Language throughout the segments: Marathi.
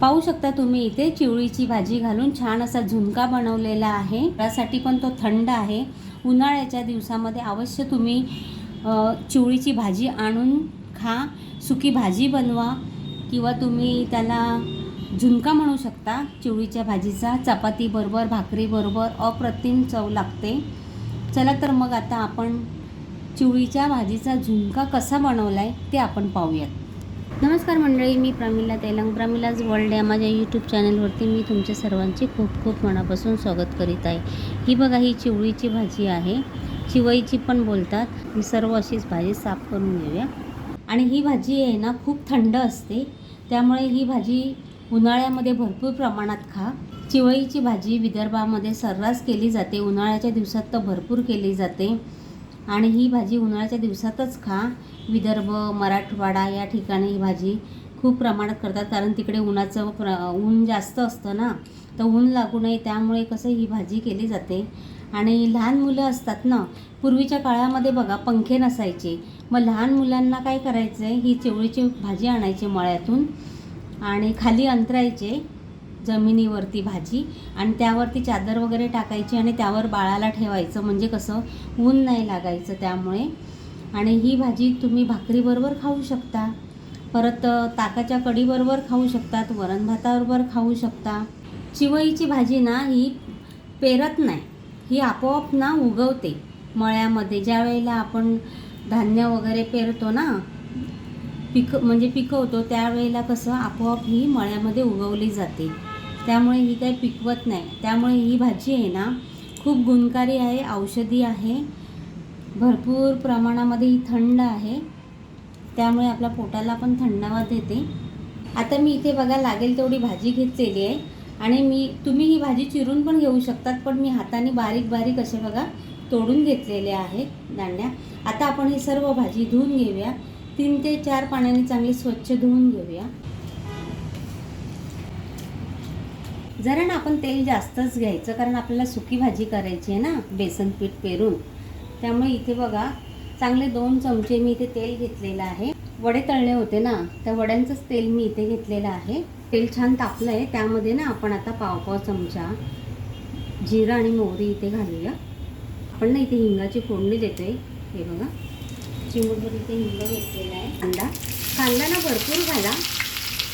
पाहू शकता तुम्ही इथे चिवळीची भाजी घालून छान असा झुणका बनवलेला आहे. त्यासाठी पण तो थंड आहे. उन्हाळ्याच्या दिवसामध्ये अवश्य तुम्ही चिवळीची भाजी आणून खा. सुकी भाजी बनवा किंवा तुम्ही त्याला झुणका म्हणू शकता. चिवळीच्या भाजीचा चपातीबरोबर भाकरीबरोबर अप्रतिम चव लागते. चला तर मग आता आपण चिवळीच्या भाजीचा झुणका कसा बनवला आहे ते आपण पाहूयात. नमस्कार मंडळी मी प्रमिला तेलंग. प्रमिलाज वर्ल्ड या माझ्या यूट्यूब चॅनलवरती मी तुमच्या सर्वांचे खूप खूप मनापासून स्वागत करीत आहे. ही बघा ही चिवळीची भाजी आहे. चिवईची पण बोलतात. ही सर्व अशीच भाजी साफ करून घेऊया. आणि ही भाजी आहे ना खूप थंड असते. त्यामुळे ही भाजी उन्हाळ्यामध्ये भरपूर प्रमाणात खा. चिवळीची भाजी विदर्भामध्ये सर्रास केली जाते. उन्हाळ्याच्या दिवसात तर भरपूर केली जाते. आणि ही भाजी उन्हाळ्याच्या दिवसातच खा. विदर्भ मराठवाडा या ठिकाणी ही भाजी खूप प्रमाणात करतात. कारण तिकडे उन्हाचं प्र ऊन जास्त असतं ना. तर ऊन लागू नये त्यामुळे कसं ही भाजी केली जाते. आणि लहान मुलं असतात ना पूर्वीच्या काळामध्ये बघा पंखे नसायचे. मग लहान मुलांना काय करायचं आहे ही चिवळीची भाजी आणायची मळ्यातून आणि खाली अंतरायचे. जमिनीवरती भाजी आणि त्यावरती चादर वगैरे टाकायची आणि त्यावर बाळाला ठेवायचं. म्हणजे कसं? ऊन नाही लागायचं त्यामुळे. आणि ही भाजी तुम्ही भाकरीबरोबर खाऊ शकता. परत ताकाच्या कढीबरोबर खाऊ शकतात वरण भाताबरोबर खाऊ शकता. चिवईची भाजी ना ही पेरत नाही. ही आपोआप ना उगवते. मळ्यामध्ये ज्या वेळेला आपण धान्य वगैरे पेरतो ना पिक म्हणजे पिकवतो त्यावेळेला कसं आपोआप ही मळ्यामध्ये उगवली जाते. त्यामुळे ही काही पिकवत नाही. त्यामुळे ही भाजी आहे ना खूप गुणकारी आहे औषधी आहे. भरपूर प्रमाणामध्ये ही थंड आहे. त्यामुळे आपल्या पोटाला पण थंडावा देते. आता मी इथे बघा लागेल तेवढी भाजी घेतलेली आहे. आणि मी तुम्ही ही भाजी चिरून पण घेऊ शकतात पण मी हाताने बारीक बारीक असे बघा तोडून घेतलेले आहेत दांड्या. आता आपण ही सर्व भाजी धुवून घेऊया. तीन ते चार पाण्याने चांगली स्वच्छ धुवून घेऊया. जरा ना आपण तेल जास्तच घ्यायचं कारण आपल्याला सुकी भाजी करायची आहे ना बेसन पीठ पेरून. त्यामुळे इथे बघा चांगले दोन चमचे मी इथे तेल घेतलेलं आहे. वडे तळले होते ना त्या वड्यांचंच तेल मी इथे घेतलेलं आहे. तेल छान तापलं आहे त्यामध्ये ना आपण आता पाव पाव चमचा जिरं आणि मोहरी इथे घालूया. आपण ना इथे हिंगाची फोडणी देतोय. हे बघा. चिमूटभर इथे हिंग घेतलेला आहे. कांदा. कांदा ना भरपूर घाला.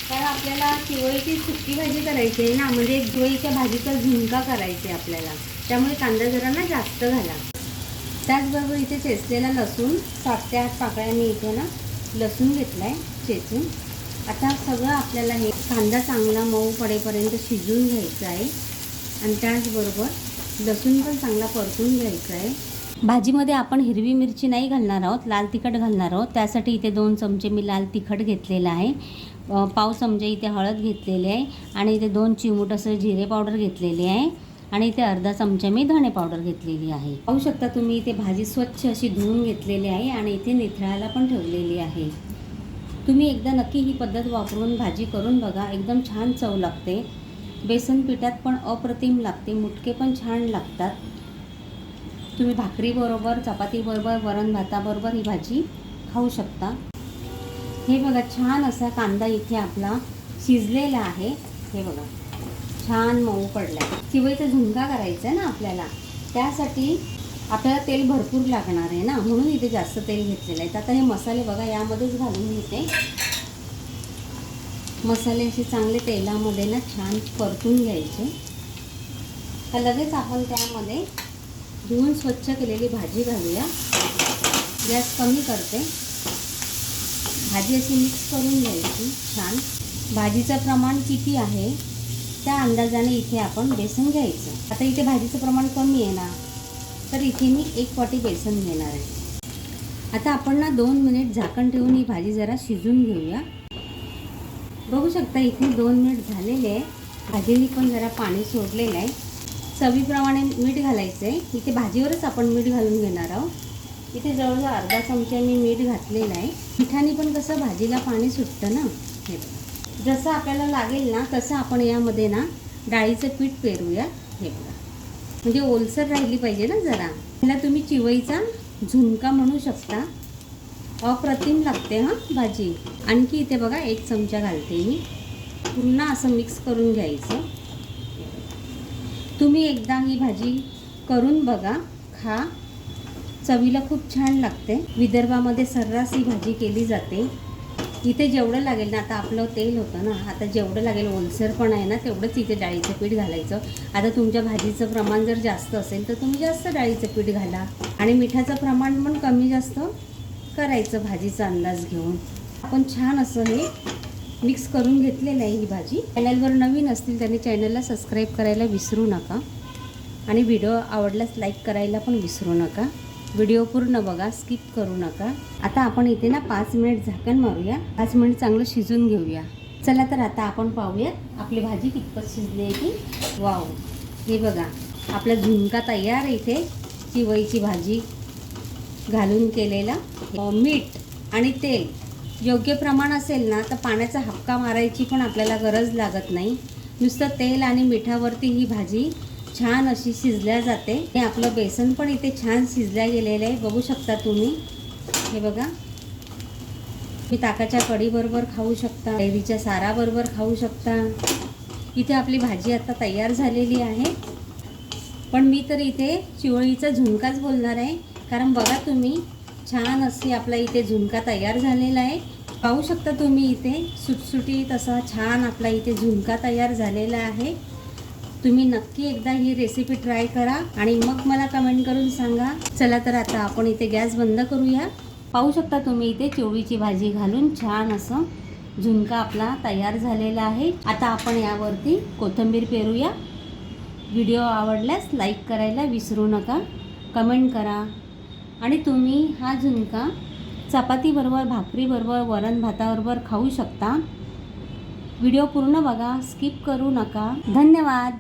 कारण आपल्याला चिवळीची सुकी भाजी करायची आहे ना म्हणजे एक गोळीच्या भाजीचा झुणका करायचा आहे आपल्याला. त्यामुळे कांदा जरा ना जास्त घाला. त्याचबरोबर इथे चेचलेला लसूण सात ते आठ पाकळ्या मी इथे ना लसूण घेतला आहे चेचून. आता सगळं आपल्याला हे कांदा चांगला मऊ पडेपर्यंत शिजून घ्यायचा आहे. आणि त्याचबरोबर लसूण पण चांगला परतून घ्यायचा आहे. भाजीमध्ये आपण हिरवी मिरची नाही घालणार आहोत लाल तिखट घालणार आहोत. त्यासाठी इथे दोन चमचे मी लाल तिखट घेतलेलं आहे. पाव चमचे इथे हळद घेतलेली आहे आणि इथे दोन चिमूट असं जिरे पावडर घेतलेली आहे आणि इथे अर्धा चमचा मी धणे पावडर घेतलेली आहे. पाहू शकता तुम्ही इथे भाजी स्वच्छ अशी धुवून घेतलेली आहे आणि इथे निथळायला पण ठेवलेली आहे. तुम्ही एकदा नक्की ही पद्धत वापरून भाजी करून बघा एकदम छान चव लागते. बेसन पिठात पण अप्रतिम लागते मुटके पण छान लागतात. तुम्ही भाकरीबरोबर चपातीबरोबर वरण भाताबरोबर ही भाजी खाऊ शकता. हे बघा छान असा कांदा इथे आपला शिजलेला आहे. हे बघा छान मऊ पडला आहे चिवईचा झुणका करायचा आहे ना आपल्याला त्यासाठी आपल्याला तेल भरपूर लागणार आहे ना म्हणून इथे जास्त तेल घेतलेलं आहे. तर आता हे मसाले बघा यामध्येच घालून घेते. मसाले असे चांगले तेलामध्ये ना छान परतून घ्यायचे. तर लगेच आपण त्यामध्ये धुवून स्वच्छ केलेली भाजी घालूया. गॅस कमी करते. भाजी अशी मिक्स करून घ्यायची छान. भाजीचं प्रमाण किती आहे त्या अंदाजाने इथे आपण बेसन घ्यायचं. आता इथे भाजीचं प्रमाण कमी आहे ना तर इथे मी एक वाटी बेसन घेणार आहे. आता आपण ना दोन मिनिट झाकण ठेवून ही भाजी जरा शिजून घेऊया. बघू शकता इथे दोन मिनिट झालेले आहे. भाजीने पण जरा पाणी सोडलेलं आहे. चवीप्रमाणे मीठ घालायचं आहे इथे भाजीवरच आपण मीठ घालून घेणार आहोत. इथे जवळजवळ अर्धा चमचा मी मीठ घातलेलं आहे. मिठाने पण कसं भाजीला पाणी सुटतं ना? हे बघा. जसं आपल्याला लागेल ना तसं आपण यामध्ये ना डाळीचं पीठ पेरूया. हे बघा. म्हणजे ओलसर राहिली पाहिजे ना जरा. ह्याला तुम्ही चिवईचा झुणका म्हणू शकता. अप्रतिम लागते हां भाजी. आणखी इथे बघा एक चमचा घालते मी. पुन्हा असं मिक्स करून घ्यायचं. तुम्ही एकदा ही भाजी करून बघा. खा. चवीला खूप छान लागते. विदर्भामध्ये सर्रास ही भाजी केली जाते. इथे जेवढं लागेल ना आता आपलं तेल होतं ना आता जेवढं लागेल ओलसर पण आहे ना तेवढंच इथे डाळीचं पीठ घालायचं. आता तुमच्या भाजीचं प्रमाण जर जास्त असेल तर तुम्ही जास्त डाळीचं पीठ घाला. आणि मिठाचं प्रमाण पण कमी जास्त करायचं भाजीचा अंदाज घेऊन. आपण छान असं हे मिक्स करून घेतलेलं आहे ही भाजी. चॅनलवर नवीन असतील त्यांनी चॅनलला सबस्क्राईब करायला विसरू नका. आणि व्हिडिओ आवडल्यास लाईक करायला पण विसरू नका. व्हिडिओ पूर्ण बघा स्किप करू नका. आता आपण इथे ना पाच मिनिट झाकण मारूया. पाच मिनिट चांगलं शिजून घेऊया. चला तर आता आपण पाहूयात आपली भाजी कितपत शिजली आहे ती. वाव. हे बघा आपला झुणका तयार आहे इथे चिवईची भाजी. घालून केलेला मीठ आणि तेल. योग्य प्रमाण असेल ना तर पाण्याचा हक्का मारायची पण आपल्याला गरज लागत नाही. नुसतं तेल आणि मिठावरती ही भाजी छान अशी शिजल्या जाते. हे आपलं बेसन पण इथे छान शिजल्या गेलेलं आहे. बघू शकता तुम्ही. हे बघा. मी ताकाच्या कढीबरोबर खाऊ शकता. कैरीच्या साराबरोबर खाऊ शकता. इथे आपली भाजी आता तयार झालेली आहे. पण मी तर इथे चिवळीचा झुणकाच बोलणार आहे. कारण बघा तुम्ही छान अशी आपला इथे झुणका तयार झालेला आहे. पाहू शकता तुम्ही इथे सुटसुटीत असा छान आपला इथे झुणका तयार झालेला आहे. तुम्ही नक्की एकदा ही रेसिपी ट्राय करा आणि मग मला कमेंट करून सांगा. चला तर आता आपण इथे गॅस बंद करूया. पाहू शकता तुम्ही इथे चिवळीची भाजी घालून छान असं झुणका आपला तयार झालेला आहे. आता आपण यावरती कोथिंबीर पेरूया. व्हिडिओ आवडल्यास लाईक करायला विसरू नका. कमेंट करा. आणि तुम्ही हा झुणका चपातीबरोबर भाकरीबरोबर वरण भाताबरोबर खाऊ शकता. व्हिडिओ पूर्ण बघा स्किप करू नका. धन्यवाद.